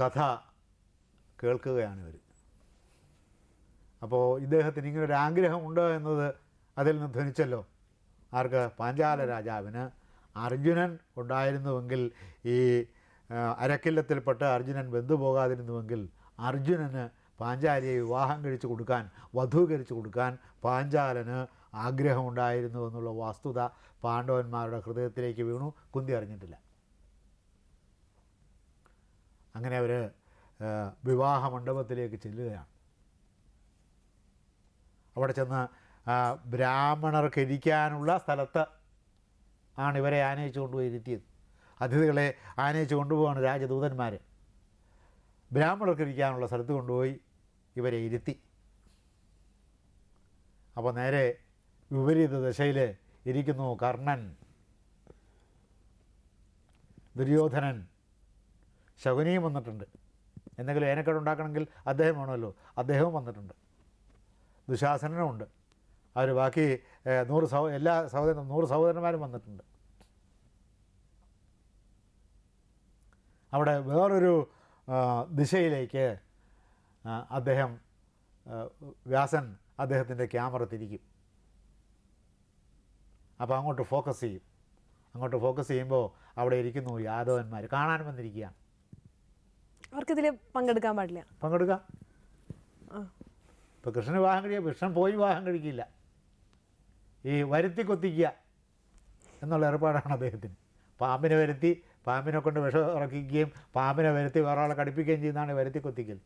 കഥ കേൾക്കുകയാണ് ഇവർ അപ്പോൾ ഇദ്ദേഹത്തിന് ഇങ്ങനെ ഒരു ആഗ്രഹമുണ്ട് എന്നത് അതിൽ നിന്ന് ധ്വനിച്ചല്ലോ. ആർക്ക്? പാഞ്ചാല രാജാവിന്. അർജുനൻ ഉണ്ടായിരുന്നുവെങ്കിൽ ഈ അരക്കില്ലത്തിൽപ്പെട്ട് അർജുനൻ ബന്ധുപോകാതിരുന്നുവെങ്കിൽ അർജുനന് പാഞ്ചാലിയെ വിവാഹം കഴിച്ചു കൊടുക്കാൻ വധൂകരിച്ചു കൊടുക്കാൻ പാഞ്ചാലന് ആഗ്രഹമുണ്ടായിരുന്നു എന്നുള്ള വസ്തുത പാണ്ഡവന്മാരുടെ ഹൃദയത്തിലേക്ക് വീണു. കുന്തി അറിഞ്ഞിട്ടില്ല. അങ്ങനെ അവർ വിവാഹ മണ്ഡപത്തിലേക്ക് ചെല്ലുകയാണ്. അവിടെ ചെന്ന് ബ്രാഹ്മണർക്ക് ഇരിക്കാനുള്ള സ്ഥലത്ത് ആണ് ഇവരെ ആനയിച്ചു കൊണ്ടുപോയി ഇരുത്തിയത് അതിഥികളെ ആനയിച്ചു കൊണ്ടുപോവാണ് രാജദൂതന്മാർ ബ്രാഹ്മണർക്ക് ഇരിക്കാനുള്ള സ്ഥലത്ത് കൊണ്ടുപോയി ഇവരെ ഇരുത്തി. അപ്പോൾ നേരെ വിപരീത ദശയിൽ ഇരിക്കുന്നു കർണൻ ദുര്യോധനൻ ശകുനിയും വന്നിട്ടുണ്ട്. എന്തെങ്കിലും ഏനക്കേട് ഉണ്ടാക്കണമെങ്കിൽ അദ്ദേഹം വേണമല്ലോ. അദ്ദേഹവും വന്നിട്ടുണ്ട്. ദുശാസനനുമുണ്ട് അവർ ബാക്കി നൂറ് സഹോ എല്ലാ സഹോദര നൂറ് സഹോദരന്മാരും വന്നിട്ടുണ്ട്. അവിടെ വേറൊരു ദിശയിലേക്ക് അദ്ദേഹം വ്യാസൻ അദ്ദേഹത്തിന്റെ ക്യാമറ തിരിക്കും. അപ്പോൾ അങ്ങോട്ട് ഫോക്കസ് ചെയ്യും. അങ്ങോട്ട് ഫോക്കസ് ചെയ്യുമ്പോൾ അവിടെ ഇരിക്കുന്നു യാദവന്മാർ കാണാൻ വന്നിരിക്കുകയാണ്. അവർക്കിതിൽ പങ്കെടുക്കാൻ പാടില്ല. പങ്കെടുക്കാം. ഇപ്പോൾ കൃഷ്ണന് വിവാഹം കഴിയുക കൃഷ്ണൻ പോയി വിവാഹം കഴിക്കില്ല. ഈ വരുത്തി കൊത്തിക്കുക എന്നുള്ള ഏർപ്പാടാണ് അദ്ദേഹത്തിന്. പാമ്പിനെ വരുത്തി പാമ്പിനെ കൊണ്ട് വിഷം ഇറക്കിക്കുകയും പാമ്പിനെ വരുത്തി വേറെ ആളെ കടിപ്പിക്കുകയും ചെയ്യുന്നതാണ് ഈ വരുത്തി കൊത്തിക്കൽ.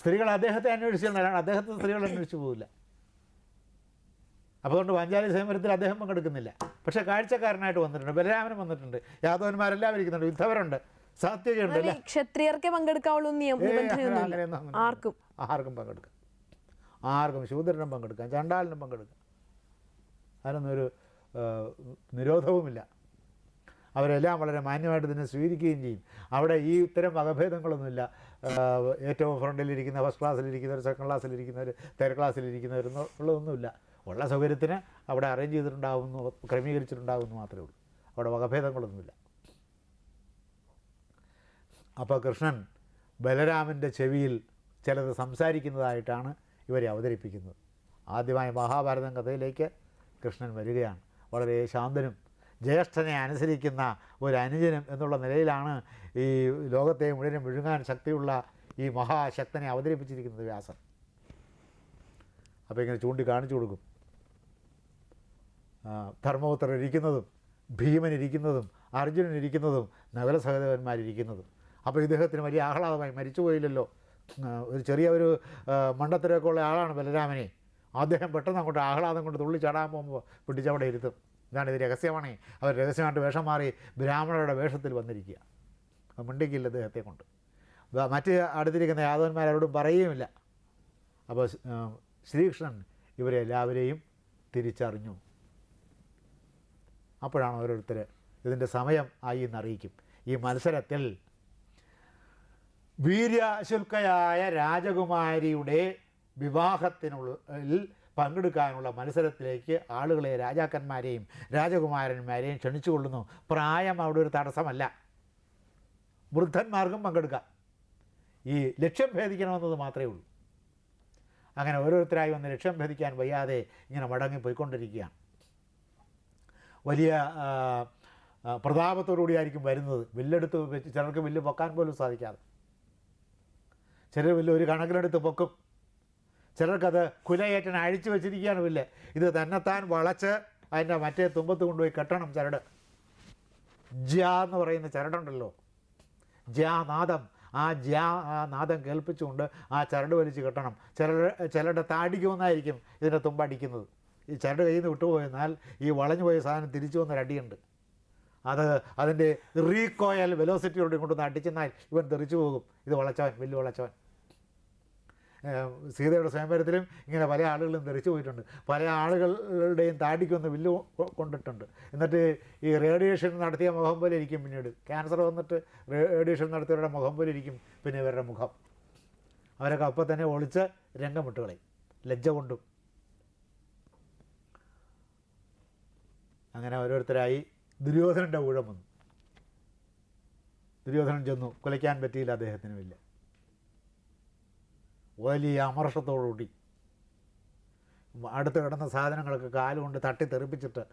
സ്ത്രീകൾ അദ്ദേഹത്തെ അന്വേഷിച്ച് ചെന്നാലാണ് അദ്ദേഹത്തെ സ്ത്രീകൾ അന്വേഷിച്ച് പോകില്ല അപ്പോൾ അതുകൊണ്ട് പാഞ്ചാലി സേമരത്തിൽ അദ്ദേഹം പങ്കെടുക്കുന്നില്ല. പക്ഷേ കാഴ്ചക്കാരനായിട്ട് വന്നിട്ടുണ്ട് ബലരാമനും വന്നിട്ടുണ്ട് യാദവന്മാരെല്ലാം ഇരിക്കുന്നുണ്ട് യുദ്ധവരുണ്ട്. ഈ ക്ഷത്രിയർക്കേ പങ്കെടുക്കാവുള്ളൂ അങ്ങനെ ആർക്കും. ആർക്കും പങ്കെടുക്കാം. ആർക്കും ശൂദ്രനും പങ്കെടുക്കാം ചണ്ടാലിനും പങ്കെടുക്കാം. അതിനൊന്നും ഒരു നിരോധവുമില്ല. അവരെല്ലാം വളരെ മാന്യമായിട്ട് തന്നെ സ്വീകരിക്കുകയും ചെയ്യും. അവിടെ ഈ ഇത്തരം വകഭേദങ്ങളൊന്നുമില്ല. ഏറ്റവും ഫ്രണ്ടിലിരിക്കുന്ന ഫസ്റ്റ് ക്ലാസ്സിലിരിക്കുന്നവർ സെക്കൻഡ് ക്ലാസ്സിലിരിക്കുന്നവർ തേർഡ് ക്ലാസ്സിലിരിക്കുന്നവർ ഉള്ളതൊന്നുമില്ല. ഉള്ള സൗകര്യത്തിന് അവിടെ അറേഞ്ച് ചെയ്തിട്ടുണ്ടാകുന്നു ക്രമീകരിച്ചിട്ടുണ്ടാകുന്നു മാത്രമേ ഉള്ളൂ. അവിടെ വകഭേദങ്ങളൊന്നുമില്ല. അപ്പോൾ കൃഷ്ണൻ ബലരാമന്റെ ചെവിയിൽ ചിലത് സംസാരിക്കുന്നതായിട്ടാണ് ഇവരെ അവതരിപ്പിക്കുന്നത്. ആദ്യമായി മഹാഭാരതം കഥയിലേക്ക് കൃഷ്ണൻ വരികയാണ്. വളരെ ശാന്തനും ജ്യേഷ്ഠനെ അനുസരിക്കുന്ന ഒരു അനുജനും എന്നുള്ള നിലയിലാണ് ഈ ലോകത്തെ മുഴുവൻ വിഴുങ്ങാൻ ശക്തിയുള്ള ഈ മഹാശക്തനെ അവതരിപ്പിച്ചിരിക്കുന്നത് വ്യാസൻ. അപ്പോൾ ഇങ്ങനെ ചൂണ്ടി കാണിച്ചു കൊടുക്കും. ധർമ്മപുത്രർ ഇരിക്കുന്നതും ഭീമൻ ഇരിക്കുന്നതും അർജുനൻ ഇരിക്കുന്നതും നഗര സഹദേവന്മാരിരിക്കുന്നതും അപ്പോൾ ഇദ്ദേഹത്തിന് വലിയ ആഹ്ലാദമായി. മരിച്ചു പോയില്ലല്ലോ ഒരു ചെറിയ ഒരു മണ്ടത്തരമൊക്കെ ഉള്ള ആളാണ് ബലരാമനെ. അദ്ദേഹം പെട്ടെന്ന് അങ്ങോട്ട് ആഹ്ലാദം കൊണ്ട് തുള്ളി ചാടാൻ പോകുമ്പോൾ പിടിച്ചവിടെ ഇരുത്തും. ഇതാണ് ഇത് രഹസ്യമാണ്. അവർ രഹസ്യമായിട്ട് വേഷം മാറി ബ്രാഹ്മണരുടെ വേഷത്തിൽ വന്നിരിക്കുക. അത് മിണ്ടിക്കില്ല അദ്ദേഹത്തെ കൊണ്ട്. മറ്റ് അടുത്തിരിക്കുന്ന യാദവന്മാരോടും പറയുകയുമില്ല. അപ്പോൾ ശ്രീകൃഷ്ണൻ ഇവരെ എല്ലാവരെയും തിരിച്ചറിഞ്ഞു. അപ്പോഴാണ് ഓരോരുത്തർ ഇതിന്റെ സമയം ആയി എന്നറിയിക്കും. ഈ മത്സരത്തിൽ വീര്യശുൽക്കയായ രാജകുമാരിയുടെ വിവാഹത്തിനുള്ള പങ്കെടുക്കാനുള്ള മത്സരത്തിലേക്ക് ആളുകളെ രാജാക്കന്മാരെയും രാജകുമാരന്മാരെയും ക്ഷണിച്ചുകൊള്ളുന്നു. പ്രായം അവിടെ ഒരു തടസ്സമല്ല. വൃദ്ധന്മാർക്കും പങ്കെടുക്കാം. ഈ ലക്ഷ്യം ഭേദിക്കണമെന്നത് മാത്രമേ ഉള്ളൂ. അങ്ങനെ ഓരോരുത്തരായി വന്ന് ലക്ഷ്യം ഭേദിക്കാൻ വയ്യാതെ ഇങ്ങനെ മടങ്ങി പോയിക്കൊണ്ടിരിക്കുകയാണ്. വലിയ പ്രതാപത്തോടുകൂടിയായിരിക്കും വരുന്നത്. വില്ലെടുത്ത് ചിലർക്ക് വില്ല് പൊക്കാൻ പോലും സാധിക്കാതെ. ചിലർ വലിയ ഒരു കണക്കിലെടുത്ത് പൊക്കും. ചിലർക്കത് കുലയേറ്റൻ അഴിച്ചു വെച്ചിരിക്കുകയാണ് വില്ല് ഇത് തന്നെത്താൻ വളച്ച് അതിന്റെ മറ്റേ തുമ്പത്ത് കൊണ്ടുപോയി കെട്ടണം ചരട്. ജ്യാ എന്ന് പറയുന്ന ചരടുണ്ടല്ലോ. ജ്യാ നാദം ആ ജ്യാ ആ നാദം കേൾപ്പിച്ചുകൊണ്ട് ആ ചരട് വലിച്ച് കെട്ടണം. ചിലർ ചിലരുടെ താടിക്ക് വന്നായിരിക്കും ഇതിന്റെ തുമ്പടിക്കുന്നത് ഈ ചരട് കയ്യിൽ നിന്ന് വിട്ടുപോയെന്നാൽ ഈ വളഞ്ഞു പോയ സാധനം തിരിച്ചു വന്നൊരടിയുണ്ട് അത് അതിന്റെ റീകോയൽ വെലോസിറ്റിയോട് കൊണ്ടുവന്ന് അടിച്ചെന്നാൽ ഇവൻ തെറിച്ചു പോകും. ഇത് വളച്ചവൻ വലിയ വളച്ചവൻ. സീതയുടെ സ്വയംവരത്തിലും ഇങ്ങനെ പല ആളുകളും ധരിച്ചു പോയിട്ടുണ്ട്. പല ആളുകളുടെയും താടിക്കൊന്ന് വില്ല് കൊണ്ടിട്ടുണ്ട്. എന്നിട്ട് ഈ റേഡിയേഷൻ നടത്തിയ മുഖം പോലെ ഇരിക്കും പിന്നീട്. ക്യാൻസർ വന്നിട്ട് റേഡിയേഷൻ നടത്തിയവരുടെ മുഖം പോലെ ഇരിക്കും പിന്നെ ഇവരുടെ മുഖം. അവരൊക്കെ അപ്പം തന്നെ ഒളിച്ച് രംഗം വിട്ടുകളയും ലജ്ജ കൊണ്ടും. അങ്ങനെ ഓരോരുത്തരായി ദുര്യോധനന്റെ ഊഴം വന്നു. ദുര്യോധനൻ ചെന്നു. കുലയ്ക്കാൻ പറ്റിയില്ല അദ്ദേഹത്തിനുമില്ല. വലിയ അമർഷത്തോടുകൂടി. അടുത്ത് കിടന്ന സാധനങ്ങളൊക്കെ കാലുകൊണ്ട് തട്ടി തെറിപ്പിച്ചിട്ട്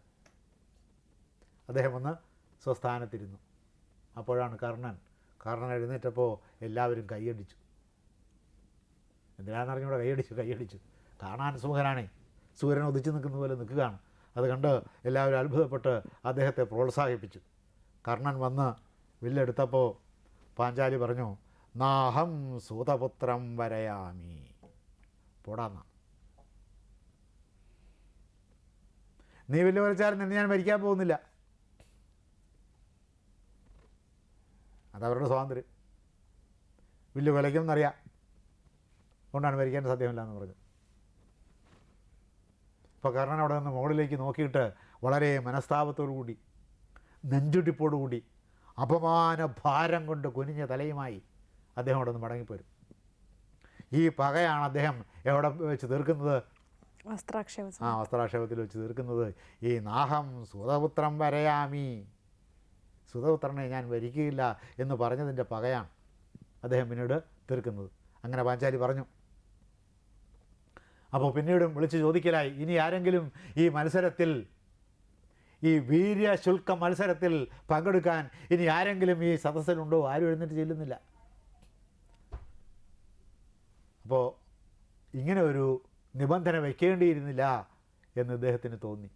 അദ്ദേഹം ഒന്ന് സ്വസ്ഥാനത്തിരുന്നു. അപ്പോഴാണ് കർണൻ കർണൻ എഴുന്നേറ്റപ്പോൾ എല്ലാവരും കൈയടിച്ചു. എന്തിനാണെന്ന് അറിഞ്ഞൂടെ കൈയടിച്ചു കൈയടിച്ചു. കാണാൻ സുഖനാണേ. സൂര്യൻ ഉദിച്ചു നിൽക്കുന്ന പോലെ നിൽക്കുകയാണ്. അത് കണ്ട് എല്ലാവരും അത്ഭുതപ്പെട്ട് അദ്ദേഹത്തെ പ്രോത്സാഹിപ്പിച്ചു. കർണൻ വന്ന് വില്ലെടുത്തപ്പോൾ പാഞ്ചാലി പറഞ്ഞു നാഹം സൂതപുത്രം വരയാമി. പോടാന്ന നീ വലിയ വലിച്ചാലും നിന്ന് ഞാൻ മരിക്കാൻ പോകുന്നില്ല. അതവരുടെ സ്വാതന്ത്ര്യം. വലിയ വിലയ്ക്കുമെന്നറിയാം അതുകൊണ്ടാണ് മരിക്കാൻ സാധ്യമല്ല എന്ന് പറഞ്ഞു ഇപ്പോൾ കർണൻ അവിടെ നിന്ന് മുകളിലേക്ക് നോക്കിയിട്ട് വളരെ മനസ്താപത്തോടു കൂടി നെഞ്ചുടിപ്പോടുകൂടി അപമാന ഭാരം കൊണ്ട് കുനിഞ്ഞ തലയുമായി അദ്ദേഹം അവിടെ നിന്ന് മടങ്ങിപ്പോരും ഈ പകയാണ് അദ്ദേഹം എവിടെ വെച്ച് തീർക്കുന്നത്? വസ്ത്രാക്ഷേപ ആ വസ്ത്രാക്ഷേപത്തിൽ വെച്ച് തീർക്കുന്നത് ഈ നാഹം സുതപുത്രം വരയാമി. സുതപുത്രനെ ഞാൻ വരിക്കുകയില്ല എന്ന് പറഞ്ഞതിന്റെ പകയാണ് അദ്ദേഹം പിന്നീട് തീർക്കുന്നത്. അങ്ങനെ പാഞ്ചാലി പറഞ്ഞു. അപ്പോൾ പിന്നീടും വിളിച്ച് ചോദിക്കലായി ഇനി ആരെങ്കിലും ഈ മത്സരത്തിൽ ഈ വീര്യശുൽക്ക മത്സരത്തിൽ പങ്കെടുക്കാൻ ഇനി ആരെങ്കിലും ഈ സദസ്സിലുണ്ടോ? ആരും എഴുന്നേറ്റ് ചെല്ലുന്നില്ല. അപ്പോൾ ഇങ്ങനെ ഒരു നിബന്ധന വയ്ക്കേണ്ടിയിരുന്നില്ല എന്ന് ഇദ്ദേഹത്തിന് തോന്നി.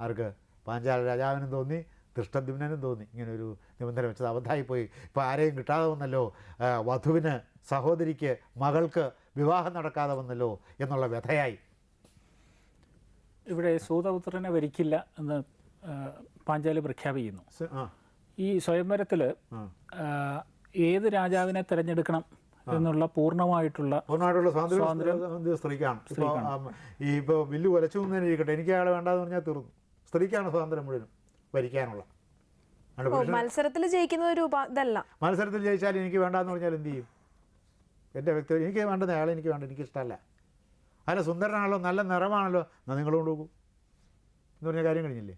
ആർക്ക്? പാഞ്ചാല രാജാവിനും തോന്നി ദൃഷ്ടദ്യുമ്നും തോന്നി. ഇങ്ങനെ ഒരു നിബന്ധന വെച്ചത് അബദ്ധമായിപ്പോയി ഇപ്പോൾ ആരെയും കിട്ടാതെ വന്നല്ലോ വധുവിന് സഹോദരിക്ക് മകൾക്ക് വിവാഹം നടക്കാതെ വന്നല്ലോ എന്നുള്ള വ്യഥയായി. ഇവിടെ സൂതപുത്രനെ വരിക്കില്ല എന്ന് പാഞ്ചാലി പ്രഖ്യാപിക്കുന്നു. ഈ സ്വയംവരത്തിൽ ഏത് രാജാവിനെ തിരഞ്ഞെടുക്കണം? എന്നുള്ള പൂർണമായിട്ടുള്ള പൂർണമായിട്ടുള്ള സ്വാതന്ത്ര്യം സ്ത്രീക്കാണ്. ഇപ്പോൾ ഈ ഇപ്പോൾ ബില്ല് കൊലച്ചു ഇരിക്കട്ടെ. എനിക്ക് അയാളെ വേണ്ടാന്ന് പറഞ്ഞാൽ തീർന്നു. സ്ത്രീക്കാണ് സ്വാതന്ത്ര്യം മുഴുവനും ഭരിക്കാനുള്ള. മത്സരത്തിൽ ജയിക്കുന്ന ഒരു ഇതല്ല. മത്സരത്തിൽ ജയിച്ചാൽ എനിക്ക് വേണ്ടാന്ന് പറഞ്ഞാൽ എന്ത് ചെയ്യും? എന്റെ വ്യക്തി എനിക്ക് വേണ്ടത് അയാളെ എനിക്ക് വേണ്ട എനിക്ക് ഇഷ്ടമല്ല. അല്ല സുന്ദരനാണല്ലോ നല്ല നിറമാണല്ലോ. എന്നാൽ നിങ്ങൾ കൊണ്ടുപോകൂ എന്ന് പറഞ്ഞ കാര്യം കഴിഞ്ഞില്ലേ?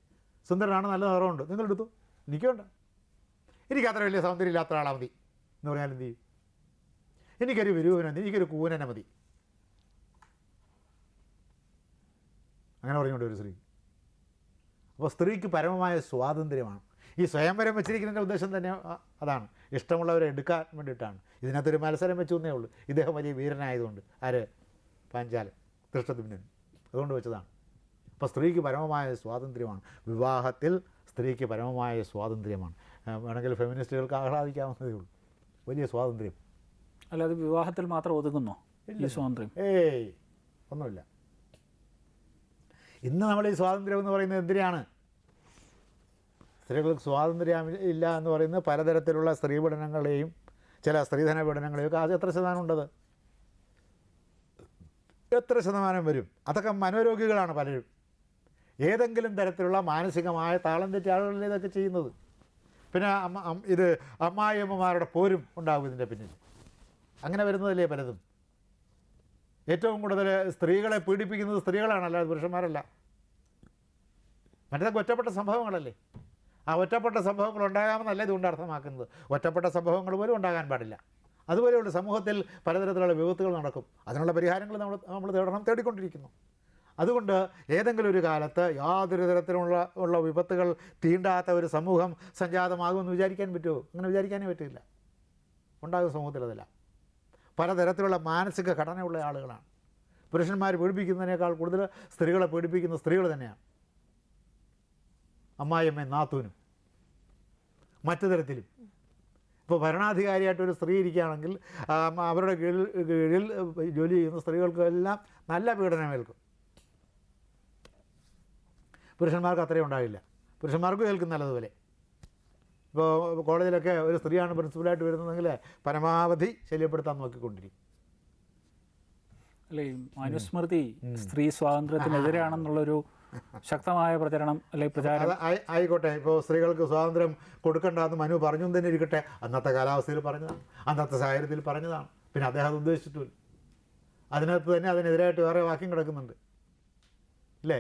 സുന്ദരനാണ് നല്ല നിറമുണ്ട്. നിങ്ങളെടുത്തു എനിക്കുണ്ട് എനിക്ക് വേണ്ട എനിക്ക് അത്ര വലിയ സൗന്ദര്യം ഇല്ലാത്ത ആളാ മതി. എന്ന് പറഞ്ഞാൽ എന്ത് ചെയ്യും? എനിക്കൊരു വിരൂപന എനിക്കൊരു കൂനനെ മതി. അങ്ങനെ പറഞ്ഞുകൊണ്ട് ഒരു സ്ത്രീ. അപ്പോൾ സ്ത്രീക്ക് പരമമായ സ്വാതന്ത്ര്യമാണ്. ഈ സ്വയംവരം വെച്ചിരിക്കുന്നതിന്റെ ഉദ്ദേശം തന്നെ അതാണ്. ഇഷ്ടമുള്ളവരെ എടുക്കാൻ വേണ്ടിയിട്ടാണ്. ഇതിനകത്തൊരു മത്സരം വെച്ചു എന്നേ ഉള്ളൂ. ഇദ്ദേഹം വലിയ വീരനായതുകൊണ്ട്. ആര്? പാഞ്ചാലൻ. ദൃഷ്ടത്തിനും അതുകൊണ്ട് വെച്ചതാണ്. അപ്പോൾ സ്ത്രീക്ക് പരമമായ സ്വാതന്ത്ര്യമാണ്. വിവാഹത്തിൽ സ്ത്രീക്ക് പരമമായ സ്വാതന്ത്ര്യമാണ്. വേണമെങ്കിൽ ഫെമിനിസ്റ്റുകൾക്ക് ആഹ്ലാദിക്കാവുന്നതേ ഉള്ളൂ. വലിയ സ്വാതന്ത്ര്യം. അല്ലാതെ വിവാഹത്തിൽ മാത്രം ഒതുങ്ങുന്നോ ഈ സ്വാതന്ത്ര്യം? ഏയ് ഒന്നുമില്ല. ഇന്ന് നമ്മൾ ഈ സ്വാതന്ത്ര്യം എന്ന് പറയുന്നത് എന്തിനാണ് സ്ത്രീകൾക്ക് സ്വാതന്ത്ര്യം ഇല്ല എന്ന് പറയുന്ന പലതരത്തിലുള്ള സ്ത്രീ പീഡനങ്ങളെയും ചില സ്ത്രീധന പീഡനങ്ങളെയും ഒക്കെ അത് എത്ര ശതമാനം ഉണ്ടത്? എത്ര ശതമാനം വരും? അതൊക്കെ മനോരോഗികളാണ് പലരും. ഏതെങ്കിലും തരത്തിലുള്ള മാനസികമായ താളം തെറ്റിയ ആളുകളിലേതൊക്കെ ചെയ്യുന്നത്? പിന്നെ അമ്മ ഇത് അമ്മായിയമ്മമാരുടെ പോരും ഉണ്ടാകും ഇതിന്റെ പിന്നിൽ. അങ്ങനെ വരുന്നതല്ലേ പലതും. ഏറ്റവും കൂടുതൽ സ്ത്രീകളെ പീഡിപ്പിക്കുന്നത് സ്ത്രീകളാണല്ലോ പുരുഷന്മാരല്ല. മറ്റേതൊക്കെ ഒറ്റപ്പെട്ട സംഭവങ്ങളല്ലേ? ആ ഒറ്റപ്പെട്ട സംഭവങ്ങൾ ഉണ്ടാകാമെന്നല്ല ഇതുകൊണ്ട് അർത്ഥമാക്കുന്നത്. ഒറ്റപ്പെട്ട സംഭവങ്ങൾ പോലും ഉണ്ടാകാൻ പാടില്ല. അതുപോലെയുള്ള സമൂഹത്തിൽ പലതരത്തിലുള്ള വിപത്തുകൾ നടക്കും. അതിനുള്ള പരിഹാരങ്ങൾ നമ്മൾ നമ്മൾ തേടണം തേടിക്കൊണ്ടിരിക്കുന്നു. അതുകൊണ്ട് ഏതെങ്കിലും ഒരു കാലത്ത് യാതൊരു തരത്തിലുള്ള ഉള്ള വിപത്തുകൾ തീണ്ടാത്ത ഒരു സമൂഹം സംജാതമാകുമെന്ന് വിചാരിക്കാൻ പറ്റുമോ? അങ്ങനെ വിചാരിക്കാനേ പറ്റില്ല. ഉണ്ടാകും സമൂഹത്തിൽ അതല്ല. പലതരത്തിലുള്ള മാനസിക ഘടനയുള്ള ആളുകളാണ്. പുരുഷന്മാർ പീഡിപ്പിക്കുന്നതിനേക്കാൾ കൂടുതൽ സ്ത്രീകളെ പീഡിപ്പിക്കുന്ന സ്ത്രീകൾ തന്നെയാണ്. അമ്മായിയമ്മയും നാത്തൂനും. മറ്റു തരത്തിലും ഇപ്പോൾ ഭരണാധികാരിയായിട്ട് ഒരു സ്ത്രീ ഇരിക്കുകയാണെങ്കിൽ അവരുടെ കീഴിൽ കീഴിൽ ജോലി ചെയ്യുന്ന സ്ത്രീകൾക്കെല്ലാം നല്ല പീഡനമേൽക്കും. പുരുഷന്മാർക്ക് അത്രയും പുരുഷന്മാർക്കും ഏൽക്കും നല്ലതുപോലെ. ഇപ്പോൾ കോളേജിലൊക്കെ ഒരു സ്ത്രീയാണ് പ്രിൻസിപ്പലായിട്ട് വരുന്നതെങ്കിൽ പരമാവധി ശല്യപ്പെടുത്താൻ നോക്കിക്കൊണ്ടിരിക്കും. അല്ലെ മനുസ്മൃതി സ്ത്രീ സ്വാതന്ത്ര്യത്തിനെതിരാണെന്നുള്ളൊരു ശക്തമായ പ്രചരണം അല്ലെ പ്രചാരം? ആയിക്കോട്ടെ ഇപ്പോൾ സ്ത്രീകൾക്ക് സ്വാതന്ത്ര്യം കൊടുക്കണ്ടെന്ന് മനു പറഞ്ഞു തന്നെ ഇരിക്കട്ടെ അന്നത്തെ കാലാവസ്ഥയിൽ പറഞ്ഞതാണ് അന്നത്തെ സാഹചര്യത്തിൽ പറഞ്ഞതാണ്. പിന്നെ അദ്ദേഹം അത് ഉദ്ദേശിച്ചിട്ടില്ല. അതിനകത്ത് തന്നെ അതിനെതിരായിട്ട് വേറെ വാക്യം കിടക്കുന്നുണ്ട്. അല്ലേ?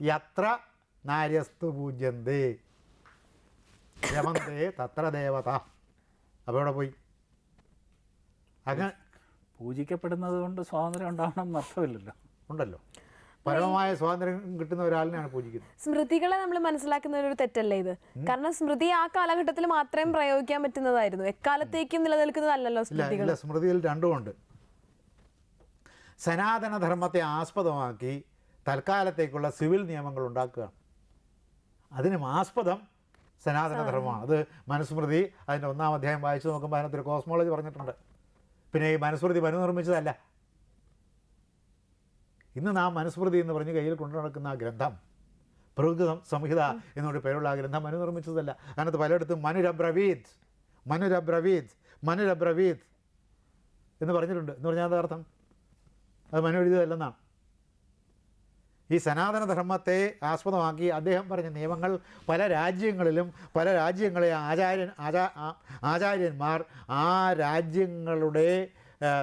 യത്ര നാര്യസ്തു പൂജ്യന്തേ. രമന്തേ തത്ര ദേവത അപ്പോൾ ഇവിടെ പോയി? അങ്ങനെ പൂജിക്കപ്പെടുന്നത് കൊണ്ട് സ്വാതന്ത്ര്യം ഉണ്ടാവണം എന്ന് അർത്ഥമില്ലല്ലോ. ഉണ്ടല്ലോ. പരമമായ സ്വാതന്ത്ര്യം കിട്ടുന്ന ഒരാളിനെയാണ് പൂജിക്കുന്നത്. സ്മൃതികളെ നമ്മൾ മനസ്സിലാക്കുന്ന ഒരു തെറ്റല്ലേ ഇത്? കാരണം സ്മൃതി ആ കാലഘട്ടത്തിൽ മാത്രമേ പ്രയോഗിക്കാൻ പറ്റുന്നതായിരുന്നു. എക്കാലത്തേക്കും നിലനിൽക്കുന്നതല്ലോ സ്മൃതികൾ ഇല്ല സ്മൃതിയിൽ രണ്ടുമുണ്ട് സനാതനധർമ്മത്തെ ആസ്പദമാക്കി തൽക്കാലത്തേക്കുള്ള സിവിൽ നിയമങ്ങൾ ഉണ്ടാക്കുകയാണ്. അതിനും ആസ്പദം സനാതനധർമ്മമാണ് അത് മനുസ്മൃതി അതിന്റെ ഒന്നാം അധ്യായം വായിച്ചു നോക്കുമ്പോൾ അതിനകത്തൊരു കോസ്മോളജി പറഞ്ഞിട്ടുണ്ട്. പിന്നെ ഈ മനുസ്മൃതി മനു നിർമ്മിച്ചതല്ല. ഇന്ന് നാം മനുസ്മൃതി എന്ന് പറഞ്ഞ് കയ്യിൽ കൊണ്ടു നടക്കുന്ന ആ ഗ്രന്ഥം പ്രകൃതി സംഹിത എന്നൊരു പേരുള്ള ആ ഗ്രന്ഥം മനു നിർമ്മിച്ചതല്ല. അതിനകത്ത് പലയിടത്തും മനുരബ്രവീത് മനുരബ്രവീത് മനുരബ്രവീത് എന്ന് പറഞ്ഞിട്ടുണ്ട്. എന്ന് പറഞ്ഞാൽ അതർത്ഥം അത് മനു എഴുതിയതല്ലെന്നാണ്. ഈ സനാതന ധർമ്മത്തെ ആസ്പദമാക്കി അദ്ദേഹം പറഞ്ഞ നിയമങ്ങൾ പല രാജ്യങ്ങളിലും പല രാജ്യങ്ങളെ ആചാര്യൻ ആചാ ആചാര്യന്മാർ ആ രാജ്യങ്ങളുടെ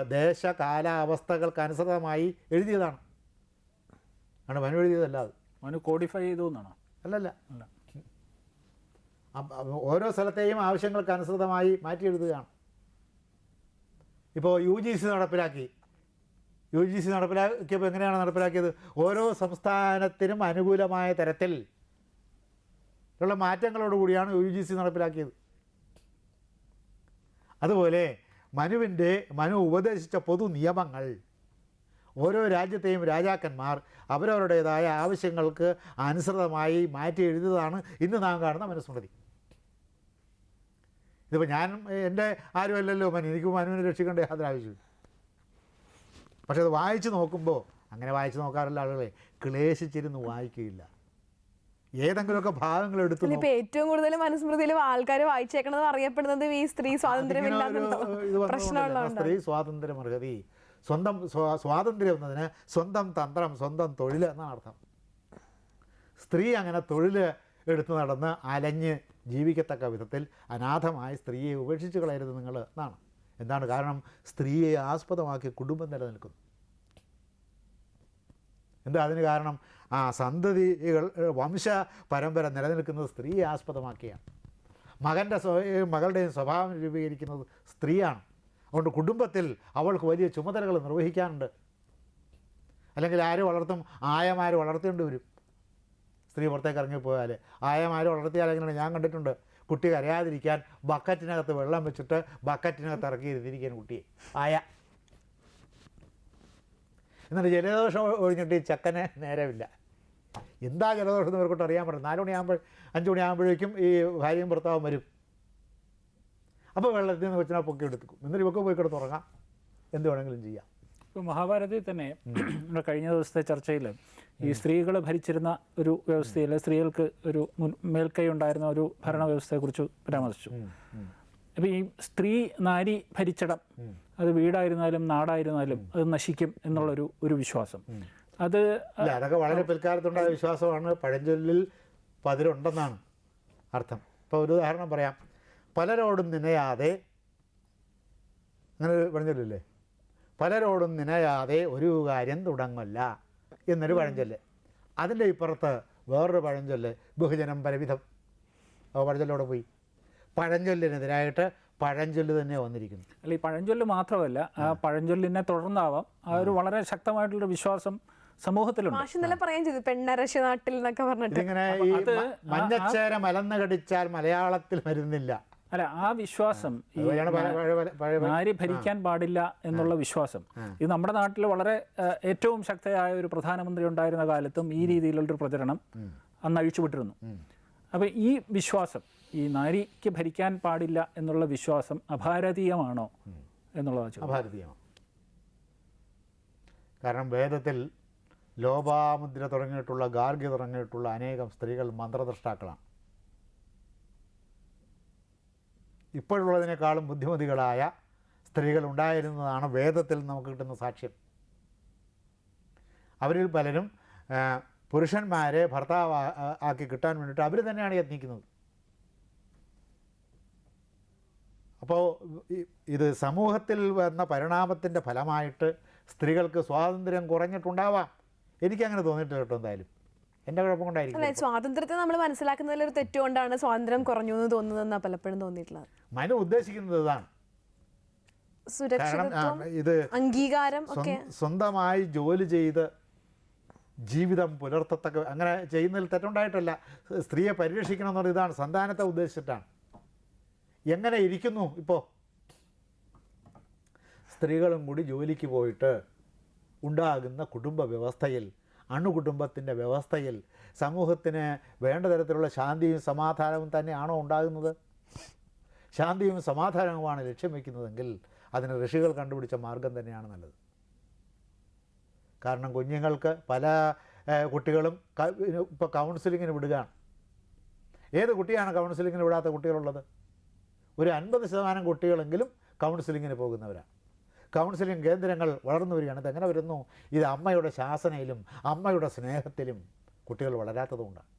ദേശ കാലാവസ്ഥകൾക്ക് അനുസൃതമായി എഴുതിയതാണ്. ആണ് മനു എഴുതിയതല്ല അത്. മനു കോഡിഫൈ ചെയ്തു എന്നാണോ? അല്ലല്ല. അല്ല. ഓരോ സ്ഥലത്തെയും ആവശ്യങ്ങൾക്ക് അനുസൃതമായി മാറ്റി എഴുതുകയാണ്. ഇപ്പോൾ യു ജി സി നടപ്പിലാക്കി. യു ജി സി നടപ്പിലാക്കിയപ്പോൾ എങ്ങനെയാണ് നടപ്പിലാക്കിയത്? ഓരോ സംസ്ഥാനത്തിനും അനുകൂലമായ തരത്തിൽ ഉള്ള മാറ്റങ്ങളോടുകൂടിയാണ് യു ജി സി നടപ്പിലാക്കിയത്. അതുപോലെ മനുവിന്റെ മനു ഉപദേശിച്ച പൊതു നിയമങ്ങൾ. ഓരോ രാജ്യത്തെയും രാജാക്കന്മാർ അവരവരുടേതായ ആവശ്യങ്ങൾക്ക് അനുസൃതമായി മാറ്റി എഴുതിയതാണ് ഇന്ന് നാം കാണുന്ന മനുസ്മൃതി. ഇതിപ്പോൾ ഞാൻ എന്റെ ആരുമല്ലല്ലോ മനു എനിക്ക് മനുവിനെ രക്ഷിക്കേണ്ട യാതൊരു ആവശ്യമില്ല പക്ഷെ അത് വായിച്ച് നോക്കുമ്പോൾ അങ്ങനെ വായിച്ച് നോക്കാറുള്ള ആളുകളെ ക്ലേശിച്ചിരുന്ന് വായിക്കുകയില്ല. ഏതെങ്കിലുമൊക്കെ ഭാഗങ്ങൾ എടുത്തു ഇപ്പൊ ഏറ്റവും കൂടുതൽ മനുസ്മൃതിയിൽ ആൾക്കാർ വായിച്ചേക്കണത് അറിയപ്പെടുന്നത് ഈ സ്ത്രീ സ്വാതന്ത്ര്യം സ്ത്രീ സ്വാതന്ത്ര്യം അർഹതി സ്വന്തം സ്വാ- സ്വാതന്ത്ര്യം എന്നതിന് സ്വന്തം തന്ത്രം സ്വന്തം തൊഴിൽ എന്നാണ് അർത്ഥം. സ്ത്രീ അങ്ങനെ തൊഴിൽ എടുത്തു നടന്ന് അലഞ്ഞ് ജീവിക്കത്തക്ക വിധത്തിൽ അനാഥമായ സ്ത്രീയെ ഉപേക്ഷിച്ച് കളയരുത് നിങ്ങൾ എന്നാണ്. എന്താണ് കാരണം? സ്ത്രീയെ ആസ്പദമാക്കി കുടുംബം നിലനിൽക്കുന്നു. എന്താ അതിന് കാരണം? ആ സന്തതികൾ വംശ പരമ്പര നിലനിൽക്കുന്നത് സ്ത്രീയെ ആസ്പദമാക്കിയാണ്. മകന്റെ മകളുടെയും സ്വഭാവം രൂപീകരിക്കുന്നത് സ്ത്രീയാണ്. അതുകൊണ്ട് കുടുംബത്തിൽ അവൾക്ക് വലിയ ചുമതലകൾ നിർവഹിക്കാനുണ്ട്. അല്ലെങ്കിൽ ആര് വളർത്തും? ആയമാർ വളർത്തേണ്ടി വരും. സ്ത്രീ പുറത്തേക്ക് ഇറങ്ങിപ്പോയാൽ ആയമാർ വളർത്തിയാൽ എങ്ങനെയാണ്? ഞാൻ കണ്ടിട്ടുണ്ട്. കുട്ടി കരയാതിരിക്കാൻ ബക്കറ്റിനകത്ത് വെള്ളം വെച്ചിട്ട് ബക്കറ്റിനകത്ത് ഇറക്കി ഇരുന്നിരിക്കാൻ കുട്ടിയെ. ആയ. എന്നിട്ട് ജലദോഷം ഒഴിഞ്ഞിട്ട് ഈ ചക്കന് നേരമില്ല. എന്താ ജലദോഷം എന്ന് ഇവർക്കൊട്ട് അറിയാൻ പറ്റും നാല് മണിയാകുമ്പോൾ അഞ്ച് മണിയാകുമ്പോഴേക്കും ഈ ഭാര്യയും ഭർത്താവും വരും. അപ്പോൾ വെള്ളത്തിൽ നിന്ന് വെച്ചാൽ പൊക്കി എടുത്തു എന്നിട്ട് ഇവക്ക് പോയി കിടന്ന് ഉറങ്ങാം. എന്ത് വേണമെങ്കിലും ചെയ്യാം. ഇപ്പോൾ മഹാഭാരതത്തിൽ തന്നെ നമ്മുടെ കഴിഞ്ഞ ദിവസത്തെ ചർച്ചയിൽ ഈ സ്ത്രീകൾ ഭരിച്ചിരുന്ന ഒരു വ്യവസ്ഥയിൽ സ്ത്രീകൾക്ക് ഒരു മേൽക്കൈ ഉണ്ടായിരുന്ന ഒരു ഭരണ വ്യവസ്ഥയെക്കുറിച്ച് പരാമർശിച്ചു അപ്പോൾ ഈ സ്ത്രീ നാരി ഭരിച്ചിടം അത് വീടായിരുന്നാലും നാടായിരുന്നാലും അത് നശിക്കും എന്നുള്ളൊരു ഒരു വിശ്വാസം. അത് അതൊക്കെ വളരെ പിൽക്കാലത്തുണ്ടായ വിശ്വാസമാണ്. പഴഞ്ചൊല്ലിൽ പതിരുണ്ടെന്നാണ് അർത്ഥം. ഇപ്പോൾ ഒരു ഉദാഹരണം പറയാം. പലരോടും നിനയാതെ അങ്ങനെ പഴഞ്ചൊല്ലില്ലേ? പലരോടും നിനയാതെ ഒരു കാര്യം തുടങ്ങല്ല എന്നൊരു പഴഞ്ചൊല്ല്. അതിന്റെ ഇപ്പുറത്ത് വേറൊരു പഴഞ്ചൊല്ല് ബഹുജനം പലവിധം. ആ പഴഞ്ചൊല്ലോടെ പോയി. പഴഞ്ചൊല്ലിനെതിരായിട്ട് പഴഞ്ചൊല്ല് തന്നെ വന്നിരിക്കുന്നു. അല്ല ഈ പഴഞ്ചൊല്ല് മാത്രമല്ല ആ പഴഞ്ചൊല്ലിനെ തുടർന്നാവാം. ആ ഒരു വളരെ ശക്തമായിട്ടുള്ള വിശ്വാസം സമൂഹത്തിലുണ്ട്. പറയാൻ ചെയ്തു പെണ്ണരശ നാട്ടിൽ എന്നൊക്കെ പറഞ്ഞിട്ട്. ഇങ്ങനെ മഞ്ഞച്ചേര മലന്ന് കടിച്ചാൽ മലയാളത്തിൽ വരുന്നില്ല. അല്ല ആ വിശ്വാസം ഈ നാരി ഭരിക്കാൻ പാടില്ല എന്നുള്ള വിശ്വാസം. ഇത് നമ്മുടെ നാട്ടിൽ വളരെ ഏറ്റവും ശക്തയായ ഒരു പ്രധാനമന്ത്രി ഉണ്ടായിരുന്ന കാലത്തും ഈ രീതിയിലുള്ളൊരു പ്രചരണം അന്ന് അഴിച്ചുവിട്ടിരുന്നു അപ്പോൾ ഈ വിശ്വാസം ഈ നാരിക്ക് ഭരിക്കാൻ പാടില്ല എന്നുള്ള വിശ്വാസം അഭാരതീയമാണോ എന്നുള്ളതാണ് അഭാരതീയമാണ്. കാരണം വേദത്തിൽ ലോപാമുദ്ര തുടങ്ങിയിട്ടുള്ള ഗാർഗ്യ തുടങ്ങിയിട്ടുള്ള അനേകം സ്ത്രീകൾ മന്ത്രദ്രഷ്ടാക്കളാണ്. ഇപ്പോഴുള്ളതിനേക്കാളും ബുദ്ധിമതികളായ സ്ത്രീകൾ ഉണ്ടായിരുന്നതാണ് വേദത്തിൽ നമുക്ക് കിട്ടുന്ന സാക്ഷ്യം. അവരിൽ പലരും പുരുഷന്മാരെ ഭർത്താവ് ആക്കി കിട്ടാൻ വേണ്ടിയിട്ട് അവർ തന്നെയാണ് യത്നിക്കുന്നത്. അപ്പോൾ ഇത് സമൂഹത്തിൽ വന്ന പരിണാമത്തിന്റെ ഫലമായിട്ട് സ്ത്രീകൾക്ക് സ്വാതന്ത്ര്യം കുറഞ്ഞിട്ടുണ്ടാവാം. എനിക്കങ്ങനെ തോന്നിയിട്ടില്ല കേട്ടോ എന്തായാലും. എന്റെ കുഴപ്പം കൊണ്ടായിരിക്കും സ്വാതന്ത്ര്യത്തെ നമ്മൾ മനസ്സിലാക്കുന്നതിൽ ഒരു തെറ്റുകൊണ്ടാണ് സ്വാതന്ത്ര്യം കുറഞ്ഞു എന്ന് തോന്നുന്നതെന്നാ പലപ്പോഴും തോന്നിയിട്ടുള്ളത്. മനു ഉദ്ദേശിക്കുന്നത് ഇതാണ്. കാരണം ഇത് അംഗീകാരം സ്വന്തമായി ജോലി ചെയ്ത് ജീവിതം പുലർത്തത്തക്ക അങ്ങനെ ചെയ്യുന്നതിൽ തെറ്റുണ്ടായിട്ടല്ല. സ്ത്രീയെ പരിരക്ഷിക്കണം എന്നുള്ള ഇതാണ്. സന്താനത്തെ ഉദ്ദേശിച്ചിട്ടാണ്. എങ്ങനെ ഇരിക്കുന്നു ഇപ്പോൾ സ്ത്രീകളും കൂടി ജോലിക്ക് പോയിട്ട് ഉണ്ടാകുന്ന കുടുംബ വ്യവസ്ഥയിൽ അണുകുടുംബത്തിന്റെ വ്യവസ്ഥയിൽ സമൂഹത്തിന് വേണ്ട തരത്തിലുള്ള ശാന്തിയും സമാധാനവും തന്നെയാണോ ഉണ്ടാകുന്നത്? ശാന്തിയും സമാധാനവുമാണ് ലക്ഷ്യം വയ്ക്കുന്നതെങ്കിൽ അതിന് ഋഷികൾ കണ്ടുപിടിച്ച മാർഗം തന്നെയാണ് നല്ലത്. കാരണം കുഞ്ഞുങ്ങൾക്ക് പല കുട്ടികളും ഇപ്പോൾ കൗൺസിലിങ്ങിന് വിടുകയാണ്. ഏത് കുട്ടിയാണ് കൗൺസിലിങ്ങിന് വിടാത്ത കുട്ടികളുള്ളത്? ഒരു അൻപത് ശതമാനം കുട്ടികളെങ്കിലും കൗൺസിലിങ്ങിന് പോകുന്നവരാണ്. കൗൺസിലിംഗ് കേന്ദ്രങ്ങൾ വളർന്നു വരികയാണ്. എങ്ങനെ വരുന്നു? ഇത് അമ്മയുടെ ശാസനയിലും അമ്മയുടെ സ്നേഹത്തിലും കുട്ടികൾ വളരാത്തതുകൊണ്ടാണ്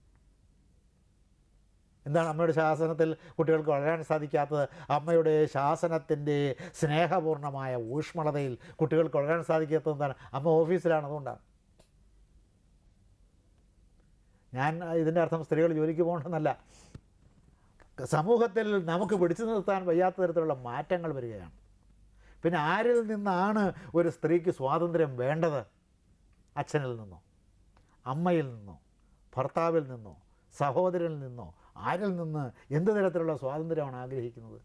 എന്താണ് അമ്മയുടെ ശാസനത്തിൽ കുട്ടികൾക്ക് വളരാൻ സാധിക്കാത്തത്? അമ്മയുടെ ശാസനത്തിന്റെ സ്നേഹപൂർണമായ ഊഷ്മളതയിൽ കുട്ടികൾക്ക് വളരാൻ സാധിക്കാത്തത് എന്താണ്? അമ്മ ഓഫീസിലാണ് അതുകൊണ്ടാണ് ഞാൻ ഇതിന്റെ അർത്ഥം സ്ത്രീകൾ ജോലിക്ക് പോകണമെന്നല്ല. സമൂഹത്തിൽ നമുക്ക് പിടിച്ചു നിർത്താൻ വയ്യാത്ത തരത്തിലുള്ള മാറ്റങ്ങൾ വരികയാണ്. പിന്നെ ആരിൽ നിന്നാണ് ഒരു സ്ത്രീക്ക് സ്വാതന്ത്ര്യം വേണ്ടത്? അച്ഛനിൽ നിന്നോ? അമ്മയിൽ നിന്നോ? ഭർത്താവിൽ നിന്നോ? സഹോദരനിൽ നിന്നോ? ആരിൽ നിന്ന്? എന്ത് തരത്തിലുള്ള സ്വാതന്ത്ര്യമാണ് ആഗ്രഹിക്കുന്നത്?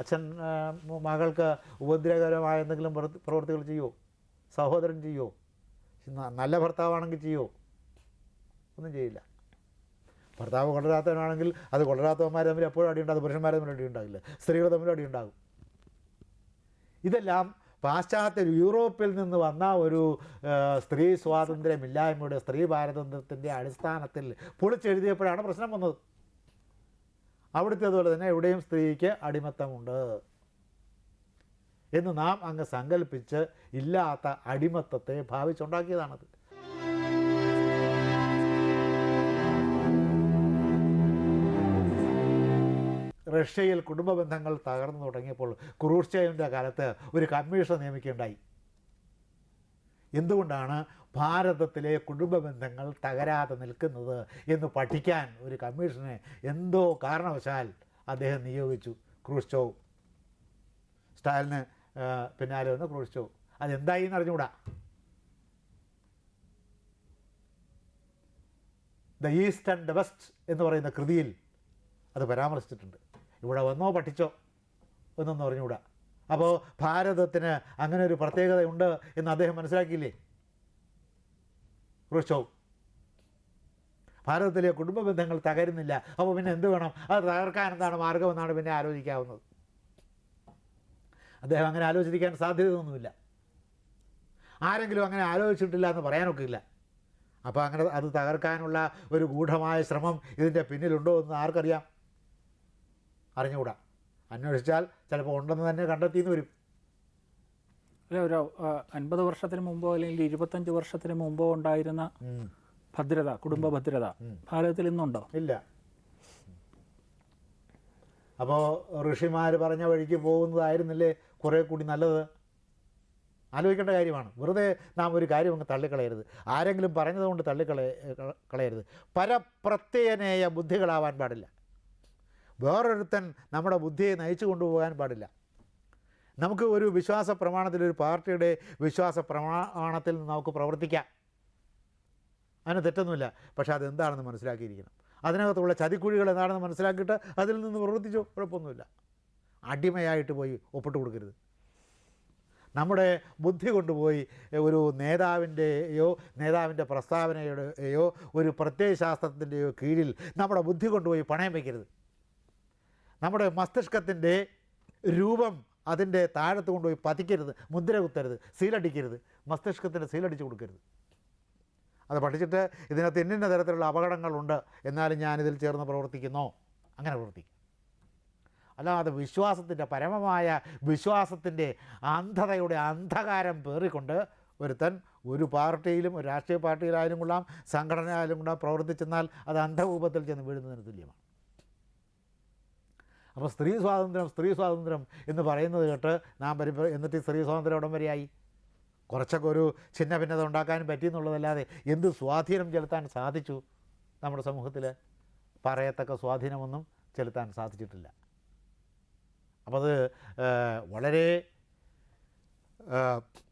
അച്ഛൻ മകൾക്ക് ഉപദ്രവകരമായ എന്തെങ്കിലും പ്രവൃത്തികൾ ചെയ്യുമോ സഹോദരൻ ചെയ്യുമോ നല്ല ഭർത്താവാണെങ്കിൽ ചെയ്യുമോ ഒന്നും ചെയ്യില്ല. ഭർത്താവ് കൊള്ളരാത്തവനാണെങ്കിൽ അത് കൊള്ളരാത്തവന്മാർ തമ്മിൽ എപ്പോഴും അടിയുണ്ടാകും പുരുഷന്മാർ തമ്മിൽ അടിയുണ്ടാകില്ല സ്ത്രീകൾ തമ്മിൽ അടിയുണ്ടാകും ഇതെല്ലാം പാശ്ചാത്യ യൂറോപ്പിൽ നിന്ന് വന്ന ഒരു സ്ത്രീ സ്വാതന്ത്ര്യമില്ലായ്മയുടെ സ്ത്രീ പാരതന്ത്ര്യത്തിന്റെ അടിസ്ഥാനത്തിൽ പൊളിച്ചെഴുതിയപ്പോഴാണ് പ്രശ്നം വന്നത്. അവിടുത്തെ അതുപോലെ തന്നെ എവിടെയും സ്ത്രീക്ക് അടിമത്തമുണ്ട്. എന്ന് നാം അങ്ങ് സങ്കല്പിച്ച് ഇല്ലാത്ത അടിമത്തത്തെ ഭാവിച്ചുണ്ടാക്കിയതാണത്. റഷ്യയിൽ കുടുംബ ബന്ധങ്ങൾ തകർന്നു തുടങ്ങിയപ്പോൾ ക്രൂർച്ചേവിന്റെ കാലത്ത് ഒരു കമ്മീഷൻ നിയമിക്കുകയുണ്ടായി. എന്തുകൊണ്ടാണ് ഭാരതത്തിലെ കുടുംബ ബന്ധങ്ങൾ തകരാതെ നിൽക്കുന്നത് എന്ന് പഠിക്കാൻ ഒരു കമ്മീഷനെ എന്തോ കാരണവശാൽ അദ്ദേഹം നിയോഗിച്ചു? ക്രൂഷ്ചോവ്. സ്റ്റാലിന് പിന്നാലെ വന്ന് ക്രൂഷ്ചോവ്. അതെന്തായി എന്ന് അറിഞ്ഞുകൂടാ the east and the west എന്ന് പറയുന്ന കൃതിയിൽ അത് പരാമർശിച്ചിട്ടുണ്ട്. ഇവിടെ വന്നോ പഠിച്ചോ എന്നൊന്നും അറിഞ്ഞുകൂടാ. അപ്പോൾ ഭാരതത്തിന് അങ്ങനെ ഒരു പ്രത്യേകതയുണ്ട് എന്ന് അദ്ദേഹം മനസ്സിലാക്കിയില്ലേ? ഖ്രൂഷ്ചോവ് ഭാരതത്തിലെ കുടുംബ ബന്ധങ്ങൾ തകരുന്നില്ല. അപ്പോൾ പിന്നെ എന്ത് വേണം? അത് തകർക്കാൻ എന്താണ് മാർഗമെന്നാണ് പിന്നെ ആലോചിക്കാവുന്നത്. അദ്ദേഹം അങ്ങനെ ആലോചിക്കാൻ സാധ്യതയൊന്നുമില്ല. ആരെങ്കിലും അങ്ങനെ ആലോചിച്ചിട്ടില്ല എന്ന് പറയാനൊക്കെ ഇല്ല. അപ്പോൾ അങ്ങനെ അത് തകർക്കാനുള്ള ഒരു ഗൂഢമായ ശ്രമം ഇതിന്റെ പിന്നിലുണ്ടോ എന്ന് ആർക്കറിയാം? അറിഞ്ഞുകൂടാ. അന്വേഷിച്ചാൽ ചിലപ്പോൾ ഉണ്ടെന്ന് തന്നെ കണ്ടെത്തിയെന്ന് വരും. അല്ല ഒരു അൻപത് വർഷത്തിന് മുമ്പോ അല്ലെങ്കിൽ ഇരുപത്തഞ്ച് വർഷത്തിന് മുമ്പോ ഉണ്ടായിരുന്ന. ഭദ്രത കുടുംബ ഭദ്രത ഭാരതത്തിൽ ഇന്നുണ്ടോ? ഇല്ല. അപ്പോൾ ഋഷിമാർ പറഞ്ഞ വഴിക്ക് പോകുന്നതായിരുന്നില്ലേ? കുറേ കൂടി നല്ലത്. ആലോചിക്കേണ്ട കാര്യമാണ്. വെറുതെ നാം ഒരു കാര്യം അങ്ങ് തള്ളിക്കളയരുത്. ആരെങ്കിലും പറഞ്ഞതുകൊണ്ട് തള്ളിക്കളയ കളയരുത്. പരപ്രത്യയനേയ ബുദ്ധികളാവാൻ പാടില്ല. വേറൊരുത്തൻ നമ്മുടെ ബുദ്ധിയെ നയിച്ചു കൊണ്ടുപോകാൻ പാടില്ല. നമുക്ക് ഒരു വിശ്വാസ പ്രമാണത്തിൽ ഒരു പാർട്ടിയുടെ വിശ്വാസ പ്രമാണത്തിൽ നമുക്ക് പ്രവർത്തിക്കാം. അതിന് തെറ്റൊന്നുമില്ല. പക്ഷേ അതെന്താണെന്ന് മനസ്സിലാക്കിയിരിക്കണം. അതിനകത്തുള്ള ചതിക്കുഴികൾ എന്താണെന്ന് മനസ്സിലാക്കിയിട്ട് അതിൽ നിന്ന് പ്രവർത്തിച്ചോ. കുഴപ്പമൊന്നുമില്ല. അടിമയായിട്ട് പോയി ഒപ്പിട്ട് കൊടുക്കരുത്. നമ്മുടെ ബുദ്ധി കൊണ്ടുപോയി ഒരു നേതാവിന്റെയോ നേതാവിന്റെ പ്രസ്താവനയുടെയോ ഒരു പ്രത്യയശാസ്ത്രത്തിന്റെയോ കീഴിൽ നമ്മുടെ ബുദ്ധി കൊണ്ടുപോയി പണയം വയ്ക്കരുത്. നമ്മുടെ മസ്തിഷ്കത്തിന്റെ രൂപം അതിന്റെ താഴത്ത് കൊണ്ടുപോയി പതിക്കരുത് മുദ്ര കുത്തരുത് സീലടിക്കരുത്. മസ്തിഷ്കത്തിന്റെ സീലടിച്ച് കൊടുക്കരുത്. അത് പഠിച്ചിട്ട് ഇതിനകത്ത് ഇന്നിന്ന തരത്തിലുള്ള അപകടങ്ങളുണ്ട് എന്നാലും ഞാനിതിൽ ചേർന്ന് പ്രവർത്തിക്കുന്നോ? അങ്ങനെ പ്രവർത്തിക്കും. അല്ലാതെ വിശ്വാസത്തിന്റെ പരമമായ വിശ്വാസത്തിന്റെ അന്ധതയുടെ അന്ധകാരം പേറിക്കൊണ്ട് ഒരുത്തൻ ഒരു പാർട്ടിയിലും ഒരു രാഷ്ട്രീയ പാർട്ടിയിലായാലും കൊള്ളാം സംഘടനയായാലും കൊള്ളാം പ്രവർത്തിച്ചെന്നാൽ അത് അന്ധകൂപത്തിൽ ചെന്ന് വീഴുന്നതിന് തുല്യമാണ്. അപ്പോൾ സ്ത്രീ സ്വാതന്ത്ര്യം സ്ത്രീ സ്വാതന്ത്ര്യം എന്ന് പറയുന്നത് കേട്ട് നാം പരിപ്പ എന്നിട്ട് ഈ സ്ത്രീ സ്വാതന്ത്ര്യം ഉടൻ വരെയായി? കുറച്ചൊക്കെ ഒരു ചിന്ന ഭിന്നത ഉണ്ടാക്കാനും പറ്റി എന്നുള്ളതല്ലാതെ എന്ത് സ്വാധീനം ചെലുത്താൻ സാധിച്ചു നമ്മുടെ സമൂഹത്തിൽ പറയത്തക്ക സ്വാധീനമൊന്നും ചെലുത്താൻ സാധിച്ചിട്ടില്ല. അപ്പോൾ അത് വളരെ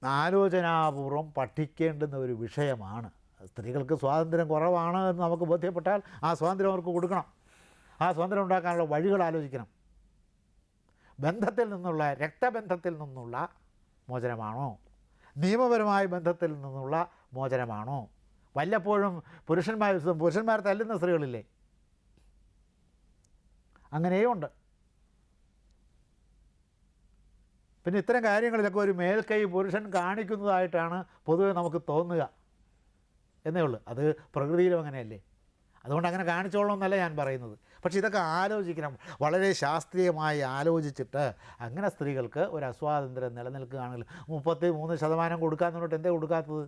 ആലോചനാപൂർവം പഠിക്കേണ്ടുന്ന ഒരു വിഷയമാണ്. സ്ത്രീകൾക്ക് സ്വാതന്ത്ര്യം കുറവാണ് എന്ന് നമുക്ക് ബോധ്യപ്പെട്ടാൽ ആ സ്വാതന്ത്ര്യം അവർക്ക് കൊടുക്കണം. ആ സ്വാതന്ത്ര്യം ഉണ്ടാക്കാനുള്ള വഴികൾ ആലോചിക്കണം. ബന്ധത്തിൽ നിന്നുള്ള രക്തബന്ധത്തിൽ നിന്നുള്ള മോചനമാണോ? നിയമപരമായ ബന്ധത്തിൽ നിന്നുള്ള മോചനമാണോ? വല്ലപ്പോഴും പുരുഷന്മാർ പുരുഷന്മാർ തല്ലുന്ന സ്ത്രീകളില്ലേ? അങ്ങനെയും ഉണ്ട് പിന്നെ ഇത്തരം കാര്യങ്ങളിലൊക്കെ ഒരു മേൽക്കൈ പുരുഷൻ കാണിക്കുന്നതായിട്ടാണ് പൊതുവെ നമുക്ക് തോന്നുക. എന്നേ ഉള്ളൂ. അത് പ്രകൃതിയിലും അങ്ങനെയല്ലേ? അതുകൊണ്ട് അങ്ങനെ കാണിച്ചോളണം എന്നല്ല ഞാൻ പറയുന്നത്. പക്ഷേ ഇതൊക്കെ ആലോചിക്കണം. വളരെ ശാസ്ത്രീയമായി ആലോചിച്ചിട്ട് അങ്ങനെ സ്ത്രീകൾക്ക് ഒരു അസ്വാതന്ത്ര്യം നിലനിൽക്കുകയാണെങ്കിൽ മുപ്പത്തി മൂന്ന് ശതമാനം കൊടുക്കാൻ പറഞ്ഞിട്ട് എന്തേ കൊടുക്കാത്തത്?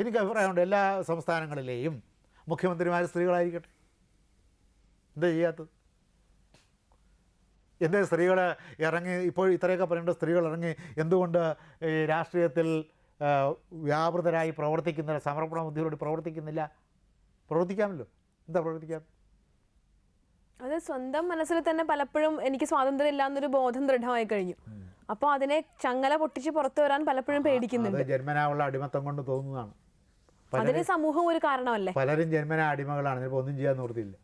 എനിക്ക് അഭിപ്രായമുണ്ട്. എല്ലാ സംസ്ഥാനങ്ങളിലെയും മുഖ്യമന്ത്രിമാർ സ്ത്രീകളായിരിക്കട്ടെ. എന്താ ചെയ്യാത്തത്? എന്തേ സ്ത്രീകൾ ഇറങ്ങി ഇപ്പോൾ ഇത്രയൊക്കെ പറയേണ്ട സ്ത്രീകൾ ഇറങ്ങി എന്തുകൊണ്ട് ഈ രാഷ്ട്രീയത്തിൽ വ്യാപൃതരായി പ്രവർത്തിക്കുന്ന സമർപ്പണ ബുദ്ധിയോട് പ്രവർത്തിക്കുന്നില്ല? പ്രവർത്തിക്കാമല്ലോ. എന്താ പ്രവർത്തിക്കാം അത് സ്വന്തം മനസ്സിൽ തന്നെ പലപ്പോഴും എനിക്ക് സ്വാതന്ത്ര്യം ഇല്ല എന്നൊരു ബോധം ദൃഢമായി കഴിഞ്ഞു. അപ്പോൾ അതിനെ ചങ്ങല പൊട്ടിച്ച് പുറത്തു വരാൻ പലപ്പോഴും പേടിക്കുന്നുണ്ട്. ജന്മനാവുള്ള അടിമത്തം കൊണ്ട് തോന്നുന്നതാണ്. അതിന് സമൂഹം ഒരു കാരണമല്ലേ? പലരും ജന്മന അടിമകളാണ് ചിലപ്പോൾ ഒന്നും ചെയ്യാൻ നിർത്തിയില്ല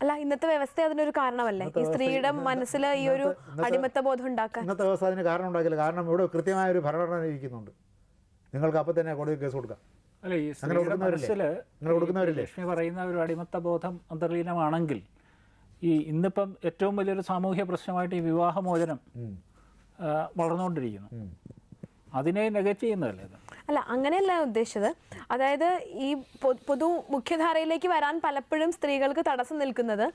അല്ല ഇന്നത്തെ വ്യവസ്ഥ അതിനൊരു കാരണമല്ലേ? ഈ സ്ത്രീയുടെ മനസ്സിൽ ഈ ഒരു അടിമത്ത ബോധം ഉണ്ടാക്കാൻ. ഇന്നത്തെ വ്യവസ്ഥ അതിന് കാരണം ഉണ്ടാക്കില്ല. കാരണം ഇവിടെ കൃത്യമായ ഒരു ഭരണഘടന ഇരിക്കുന്നുണ്ട്. നിങ്ങൾക്ക് അപ്പം തന്നെ കോടതി കേസ് കൊടുക്കാം. അല്ല ഈ സ്ത്രീയുടെ? ലക്ഷ്മി പറയുന്ന ഒരു അടിമത്ത ബോധം അന്തർലീനമാണെങ്കിൽ ഈ ഇന്നിപ്പം ഏറ്റവും വലിയൊരു സാമൂഹ്യ പ്രശ്നമായിട്ട് ഈ വിവാഹമോചനം വളർന്നുകൊണ്ടിരിക്കുന്നു. അതിനെ നെഗറ്റ് ചെയ്യുന്നതല്ലേ അല്ല അങ്ങനെയല്ല ഉദ്ദേശിച്ചത്. അതായത് ഈ പൊതു മുഖ്യധാരയിലേക്ക് വരാൻ പലപ്പോഴും സ്ത്രീകൾക്ക് തടസ്സം നിൽക്കുന്നത്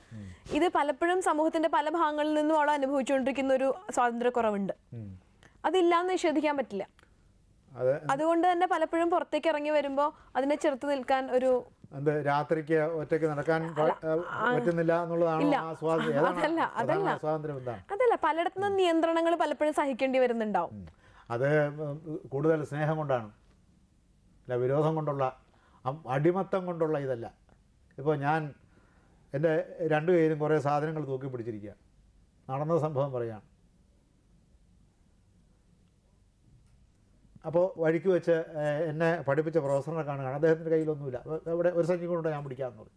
ഇത് പലപ്പോഴും സമൂഹത്തിന്റെ പല ഭാഗങ്ങളിൽ നിന്നും അവൾ അനുഭവിച്ചുകൊണ്ടിരിക്കുന്ന ഒരു സ്വാതന്ത്ര്യക്കുറവുണ്ട്. അതില്ലാന്ന് നിഷേധിക്കാൻ പറ്റില്ല. അതുകൊണ്ട് തന്നെ പലപ്പോഴും പുറത്തേക്ക് ഇറങ്ങി വരുമ്പോൾ അതിനെ ചെറുത്ത് നിൽക്കാൻ ഒരു എന്ത് രാത്രിക്ക് ഒറ്റയ്ക്ക് നടക്കാൻ പറ്റുന്നില്ല എന്നുള്ളതാണ് അതല്ല, അതല്ല. പ്രധാന അതല്ല. പലയിടത്തു നിന്നും നിയന്ത്രണങ്ങൾ പലപ്പോഴും സഹിക്കേണ്ടി വരുന്നുണ്ടാവും. അത് കൂടുതൽ സ്നേഹം കൊണ്ടാണ്. അല്ല വിരോധം കൊണ്ടുള്ള അടിമത്തം കൊണ്ടുള്ള ഇതല്ല. ഇപ്പോൾ ഞാൻ എന്റെ രണ്ട് കയ്യിലും കുറേ സാധനങ്ങൾ തൂക്കി പിടിച്ചിരിക്കുക നടന്ന സംഭവം പറയുകയാണ് അപ്പോൾ വഴിക്ക് വെച്ച് എന്നെ പഠിപ്പിച്ച പ്രൊഫസറിനെ കാണുകയാണ്. അദ്ദേഹത്തിന്റെ കയ്യിലൊന്നുമില്ല. അവിടെ ഒരു സഞ്ചി കൊണ്ട് ഞാൻ പിടിക്കാമെന്ന് പറഞ്ഞു.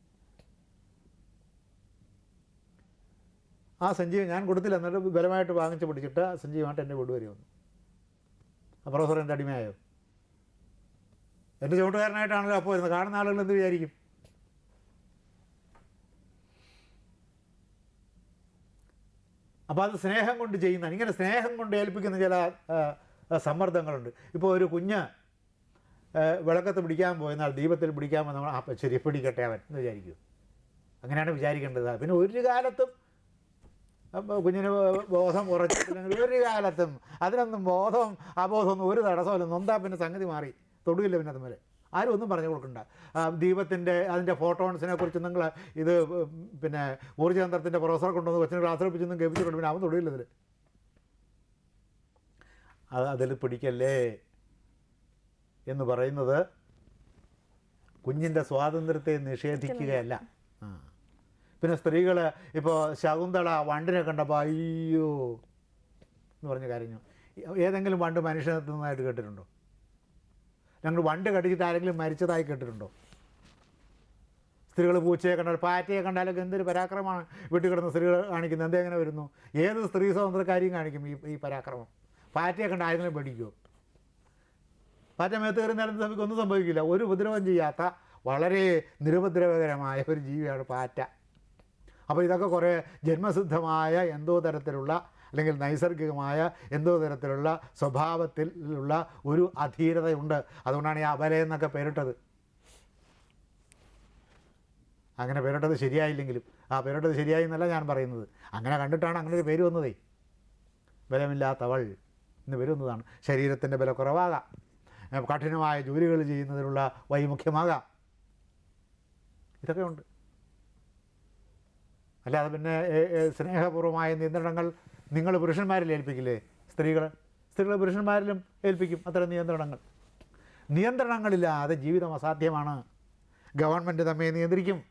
ആ സഞ്ജീവ് ഞാൻ കൊടുത്തില്ല. എന്നിട്ട് ബലമായിട്ട് വാങ്ങിച്ച് പിടിച്ചിട്ട് ആ സഞ്ചിയുമായിട്ട് എന്റെ വീട് വരെ വന്നു. ആ പ്രൊഫസർ എന്റെ അടിമയായോ? എന്റെ ചുവട്ടുകാരനായിട്ടാണല്ലോ അപ്പോൾ വരുന്നത് കാണുന്ന ആളുകൾ എന്ത് വിചാരിക്കും? അപ്പോൾ അത് സ്നേഹം കൊണ്ട് ചെയ്യുന്ന ഇങ്ങനെ സ്നേഹം കൊണ്ട് ഏൽപ്പിക്കുന്ന ചില സമ്മർദ്ദങ്ങളുണ്ട്. ഇപ്പോൾ ഒരു കുഞ്ഞ് വിളക്കത്ത് പിടിക്കാൻ പോയെന്നാൽ ദീപത്തിൽ പിടിക്കാൻ നമ്മൾ ആ ശരി പിടിക്കട്ടെ അവൻ എന്ന് വിചാരിക്കും. അങ്ങനെയാണ് വിചാരിക്കേണ്ടത്. പിന്നെ ഒരു കാലത്തും കുഞ്ഞിന് ബോധം കുറച്ചിട്ടില്ലെങ്കിൽ ഒരു കാലത്തും അതിനൊന്നും ബോധവും അബോധമൊന്നും ഒരു തടസ്സമില്ല നൊന്താ പിന്നെ സംഗതി മാറി. തൊടുകില്ല പിന്നെ അതുപോലെ ആരും ഒന്നും പറഞ്ഞു കൊടുക്കണ്ട. ദീപത്തിന്റെ അതിന്റെ ഫോട്ടോൺസിനെ കുറിച്ച് നിങ്ങൾ ഇത് പിന്നെ ഊർജതന്ത്രത്തിന്റെ പ്രൊഫസറെ കൊണ്ടുവന്ന് കൊച്ചിന് ക്ലാസ് പഠിപ്പിച്ചൊന്നും കൊണ്ട് പിന്നെ അവൻ തൊടുകില്ല ഇതിൽ അത് അതിൽ പിടിക്കല്ലേ? എന്ന് പറയുന്നത് കുഞ്ഞിന്റെ സ്വാതന്ത്ര്യത്തെ നിഷേധിക്കുകയല്ല. പിന്നെ സ്ത്രീകൾ ഇപ്പോൾ ശകുന്തള വണ്ടിനെ കണ്ടപ്പോൾ അയ്യോ എന്ന് പറഞ്ഞ കരഞ്ഞു ഏതെങ്കിലും വണ്ട് മനുഷ്യനെ തിന്നതായിട്ട് കേട്ടിട്ടുണ്ടോ? ഞങ്ങൾ വണ്ട് കടിച്ചിട്ട് ആരെങ്കിലും മരിച്ചതായി കേട്ടിട്ടുണ്ടോ? സ്ത്രീകൾ പൂച്ചയെ കണ്ടാൽ പാറ്റയെ കണ്ടാലൊക്കെ എന്തൊരു പരാക്രമമാണ്. വീട്ടിൽ കിടന്ന സ്ത്രീകൾ കാണിക്കുന്നത് എന്തെങ്ങനെ വരുന്നു? ഏത് സ്ത്രീ സ്വാതന്ത്ര്യക്കാരിയും കാണിക്കും ഈ ഈ പരാക്രമം? പാറ്റയെ കണ്ട ആരെങ്കിലും പേടിക്കുമോ പാറ്റ മേത്ത് കയറി കയറുന്നാലും നമുക്ക് ഒന്നും സംഭവിക്കില്ല. ഒരു ഉപദ്രവം ചെയ്യാത്ത വളരെ നിരുപദ്രവകരമായ ഒരു ജീവിയാണ് പാറ്റ. അപ്പോൾ ഇതൊക്കെ കുറേ ജന്മസിദ്ധമായ എന്തോ തരത്തിലുള്ള അല്ലെങ്കിൽ നൈസർഗികമായ എന്തോ തരത്തിലുള്ള സ്വഭാവത്തിലുള്ള ഒരു അധീരതയുണ്ട് അതുകൊണ്ടാണ് ഈ അബല എന്നൊക്കെ പേരിട്ടത്. അങ്ങനെ പേരിട്ടത് ശരിയായില്ലെങ്കിലും ആ പേരിട്ടത് ശരിയായി എന്നല്ല ഞാൻ പറയുന്നത്. അങ്ങനെ കണ്ടിട്ടാണ് അങ്ങനെ ഒരു പേര് വന്നതേ. ബലമില്ലാത്തവൾ. എന്ന് വരുന്നതാണ്. ശരീരത്തിന്റെ ബല കുറവാകാം കഠിനമായ ജോലികൾ ചെയ്യുന്നതിനുള്ള വൈമുഖ്യമാകാം. ഇതൊക്കെ ഉണ്ട് അല്ലാതെ പിന്നെ സ്നേഹപൂർവമായ നിയന്ത്രണങ്ങൾ നിങ്ങൾ പുരുഷന്മാരിൽ ഏൽപ്പിക്കില്ലേ? സ്ത്രീകൾ സ്ത്രീകൾ പുരുഷന്മാരിലും ഏൽപ്പിക്കും അത്തരം നിയന്ത്രണങ്ങൾ. നിയന്ത്രണങ്ങളില്ലാതെ ജീവിതം അസാധ്യമാണ്. ഗവൺമെന്റ് നമ്മെ നിയന്ത്രിക്കും.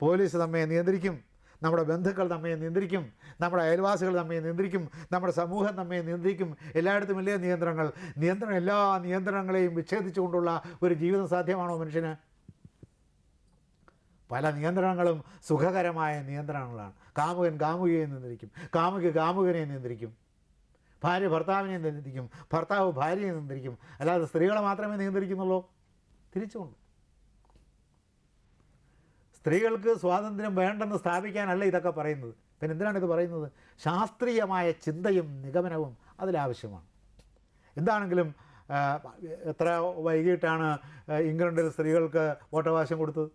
പോലീസ് നമ്മെ നിയന്ത്രിക്കും. നമ്മുടെ ബന്ധുക്കൾ നമ്മെ നിയന്ത്രിക്കും നമ്മുടെ അയൽവാസികൾ നമ്മെ നിയന്ത്രിക്കും നമ്മുടെ സമൂഹം നമ്മെ നിയന്ത്രിക്കും. എല്ലായിടത്തും വലിയ നിയന്ത്രണങ്ങൾ? നിയന്ത്രണം എല്ലാ നിയന്ത്രണങ്ങളെയും വിച്ഛേദിച്ചുകൊണ്ടുള്ള ഒരു ജീവിതം സാധ്യമാണോ മനുഷ്യന്? പല നിയന്ത്രണങ്ങളും സുഖകരമായ നിയന്ത്രണങ്ങളാണ്. കാമുകൻ കാമുകയെ നിയന്ത്രിക്കും കാമുകി കാമുകനെ നിയന്ത്രിക്കും ഭാര്യ ഭർത്താവിനെ നിയന്ത്രിക്കും ഭർത്താവ് ഭാര്യയെ നിയന്ത്രിക്കും. അല്ലാതെ സ്ത്രീകളെ മാത്രമേ നിയന്ത്രിക്കുന്നുള്ളൂ. തിരിച്ചുകൊണ്ട് സ്ത്രീകൾക്ക് സ്വാതന്ത്ര്യം വേണ്ടെന്ന് സ്ഥാപിക്കാനല്ല ഇതൊക്കെ പറയുന്നത്. പിന്നെ എന്തിനാണ് ഇത് പറയുന്നത്? ശാസ്ത്രീയമായ ചിന്തയും നിഗമനവും അതിലാവശ്യമാണ്. എന്താണെങ്കിലും എത്ര വൈകിട്ടാണ് ഇംഗ്ലണ്ടിൽ സ്ത്രീകൾക്ക് വോട്ടവകാശം കൊടുത്തത്?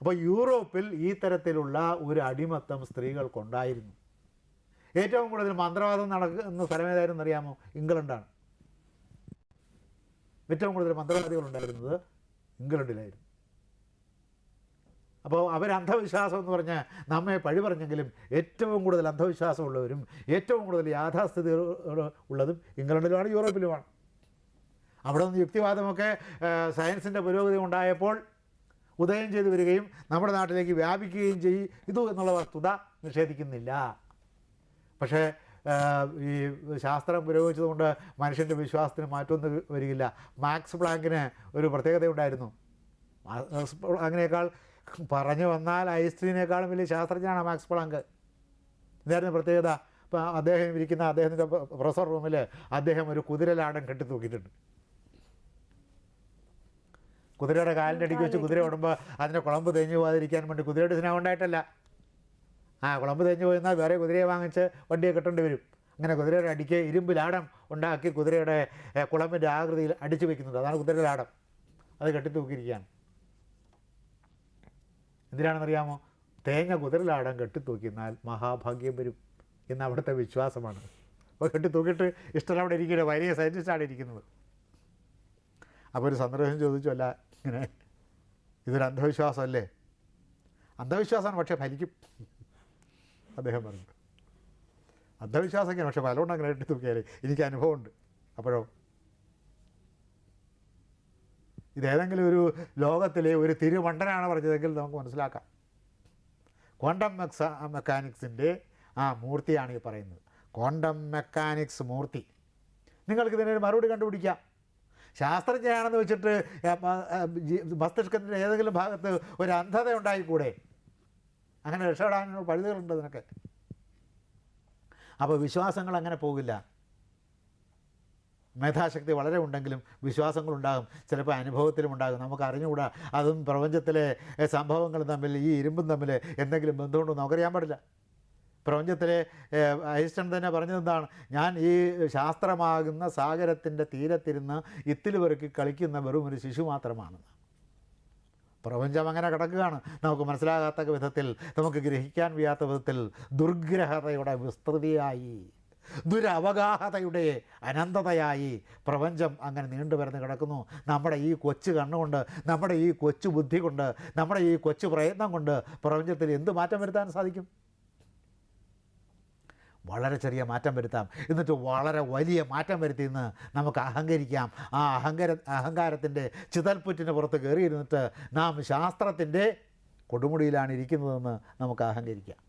അപ്പോൾ യൂറോപ്പിൽ ഈ തരത്തിലുള്ള ഒരു അടിമത്തം സ്ത്രീകൾക്കുണ്ടായിരുന്നു. ഏറ്റവും കൂടുതൽ മന്ത്രവാദം നടക്കുന്ന സ്ഥലം ഏതായിരുന്നു അറിയാമോ ഇംഗ്ലണ്ടാണ്. ഏറ്റവും കൂടുതൽ മന്ത്രവാദികൾ ഉണ്ടായിരുന്നത് ഇംഗ്ലണ്ടിലായിരുന്നു. അപ്പോൾ അവർ അന്ധവിശ്വാസം എന്ന് പറഞ്ഞാൽ നമ്മെ പഴി പറഞ്ഞെങ്കിലും ഏറ്റവും കൂടുതൽ അന്ധവിശ്വാസമുള്ളവരും ഏറ്റവും കൂടുതൽ യാഥാസ്ഥിതി ഉള്ളതും ഇംഗ്ലണ്ടിലുമാണ് യൂറോപ്പിലുമാണ്. അവിടെ നിന്ന് യുക്തിവാദമൊക്കെ സയൻസിന്റെ പുരോഗതി ഉണ്ടായപ്പോൾ ഉദയം ചെയ്തു വരികയും നമ്മുടെ നാട്ടിലേക്ക് വ്യാപിക്കുകയും ചെയ്യും ഇതു എന്നുള്ള വസ്തുത നിഷേധിക്കുന്നില്ല. പക്ഷേ ഈ ശാസ്ത്രം പുരോഗമിച്ചതുകൊണ്ട് മനുഷ്യന്റെ വിശ്വാസത്തിന് മാറ്റമൊന്നും വരികില്ല. മാക്സ് പ്ലാങ്കിന് ഒരു പ്രത്യേകതയുണ്ടായിരുന്നു മാക്സ് പ്ലാങ്കിനേക്കാൾ പറഞ്ഞു വന്നാൽ ഐൻസ്റ്റീനേക്കാളും വലിയ ശാസ്ത്രജ്ഞനാണ് മാക്സ് പ്ലാങ്ക്. ഇതായിരുന്നു പ്രത്യേകത. ഇപ്പോൾ അദ്ദേഹം ഇരിക്കുന്ന അദ്ദേഹത്തിന്റെ പ്രൊഫസർ റൂമിൽ അദ്ദേഹം ഒരു കുതിരലാടൻ കെട്ടി തൂക്കിയിട്ടുണ്ട്. കുതിരയുടെ കാലിന്റെ അടിക്ക് വെച്ച് കുതിര ഓടുമ്പോൾ അതിന്റെ കുളമ്പ് തേഞ്ഞു പോകാതിരിക്കാൻ വേണ്ടി കുതിരയുടെ സ്നേഹം ഉണ്ടായിട്ടല്ല. ആ കുളമ്പ് തേഞ്ഞു പോയിരുന്നാൽ വേറെ കുതിരയെ വാങ്ങിച്ച് വണ്ടിയെ കെട്ടേണ്ടി വരും. അങ്ങനെ കുതിരയുടെ അടിക്ക് ഇരുമ്പ് ലാടം ഉണ്ടാക്കി കുതിരയുടെ കുളമ്പിന്റെ ആകൃതിയിൽ അടിച്ചു വെക്കുന്നത്. അതാണ് കുതിരയുടെ ലാടം. അത് കെട്ടി തൂക്കിയിരിക്കുകയാണ് എന്തിനാണെന്നറിയാമോ? തേങ്ങ കുതിരലാടം കെട്ടി തൂക്കിന്നാൽ മഹാഭാഗ്യം വരും എന്ന് അവിടുത്തെ വിശ്വാസമാണ്. അപ്പോൾ കെട്ടി തൂക്കിയിട്ട് ഇഷ്ടം അവിടെ ഇരിക്കില്ല വലിയ സയന്റിസ്റ്റാണ് ഇരിക്കുന്നത്. അപ്പോൾ ഒരു സന്ദർശനം ചോദിച്ചു അല്ല ഇങ്ങനെ ഇതൊരു അന്ധവിശ്വാസമല്ലേ? അന്ധവിശ്വാസമാണ് പക്ഷേ ഫലിക്കും. അദ്ദേഹം പറഞ്ഞു. അന്ധവിശ്വാസമൊക്കെയാണ് പക്ഷെ ഫലമുണ്ട് അങ്ങനെ കെട്ടി തൂക്കിയാൽ എനിക്ക് അനുഭവമുണ്ട്. അപ്പോഴോ? ഇതേതെങ്കിലും ഒരു ലോകത്തിലെ ഒരു തിരുമണ്ടനാണ് പറഞ്ഞതെങ്കിൽ നമുക്ക് മനസ്സിലാക്കാം. ക്വാണ്ടം മെക്സ മെക്കാനിക്സിന്റെ ആ മൂർത്തിയാണ് ഈ പറയുന്നത്. Quantum mechanics Murthy. നിങ്ങൾക്ക് ഇതിനൊരു മറുപടി കണ്ടുപിടിക്കാം. ശാസ്ത്രജ്ഞനാണെന്ന് വെച്ചിട്ട് മസ്തിഷ്കത്തിന്റെ ഏതെങ്കിലും ഭാഗത്ത് ഒരു അന്ധത ഉണ്ടായിക്കൂടെ അങ്ങനെ രക്ഷപ്പെടാനുള്ള പഴുതുകളുണ്ട് അതിനൊക്കെ. അപ്പോൾ വിശ്വാസങ്ങൾ അങ്ങനെ പോകില്ല. മേധാശക്തി വളരെ ഉണ്ടെങ്കിലും വിശ്വാസങ്ങളുണ്ടാകും. ചിലപ്പോൾ അനുഭവത്തിലും ഉണ്ടാകും. നമുക്ക് അറിഞ്ഞുകൂടാ. അതും പ്രപഞ്ചത്തിലെ സംഭവങ്ങൾ തമ്മിൽ ഈ ഇരുമ്പും തമ്മിൽ എന്തെങ്കിലും ബന്ധമുണ്ടോ നമുക്കറിയാൻ പാടില്ല. പ്രപഞ്ചത്തിലെ ഏ, തന്നെ പറഞ്ഞതെന്താണ് ഞാൻ ഈ ശാസ്ത്രമാകുന്ന സാഗരത്തിന്റെ തീരത്തിരുന്ന് ഇത്തിൽ പെറുക്കി കളിക്കുന്ന വെറും ഒരു ശിശു മാത്രമാണ്. പ്രപഞ്ചം അങ്ങനെ കിടക്കുകയാണ്. നമുക്ക് മനസ്സിലാകാത്ത വിധത്തിൽ നമുക്ക് ഗ്രഹിക്കാൻ വയ്യാത്ത വിധത്തിൽ ദുർഗ്രഹതയുടെ വിസ്തൃതിയായി ദുരവഗാഹതയുടെ അനന്തതയായി പ്രപഞ്ചം അങ്ങനെ നീണ്ടു വരുന്ന് കിടക്കുന്നു. നമ്മുടെ ഈ കൊച്ചു കണ്ണുകൊണ്ട് നമ്മുടെ ഈ കൊച്ചു ബുദ്ധി കൊണ്ട് നമ്മുടെ ഈ കൊച്ചു പ്രയത്നം കൊണ്ട് പ്രപഞ്ചത്തിൽ എന്ത് മാറ്റം വരുത്താൻ സാധിക്കും? വളരെ ചെറിയ മാറ്റം വരുത്താം. എന്നിട്ട് വളരെ വലിയ മാറ്റം വരുത്തി എന്ന് നമുക്ക് അഹങ്കരിക്കാം. ആ അഹങ്കാര അഹങ്കാരത്തിന്റെ ചിതൽപ്പുറ്റിന് പുറത്ത് കയറിയിരുന്നിട്ട് നാം ശാസ്ത്രത്തിന്റെ കൊടുമുടിയിലാണ് ഇരിക്കുന്നതെന്ന് നമുക്ക് അഹങ്കരിക്കാം.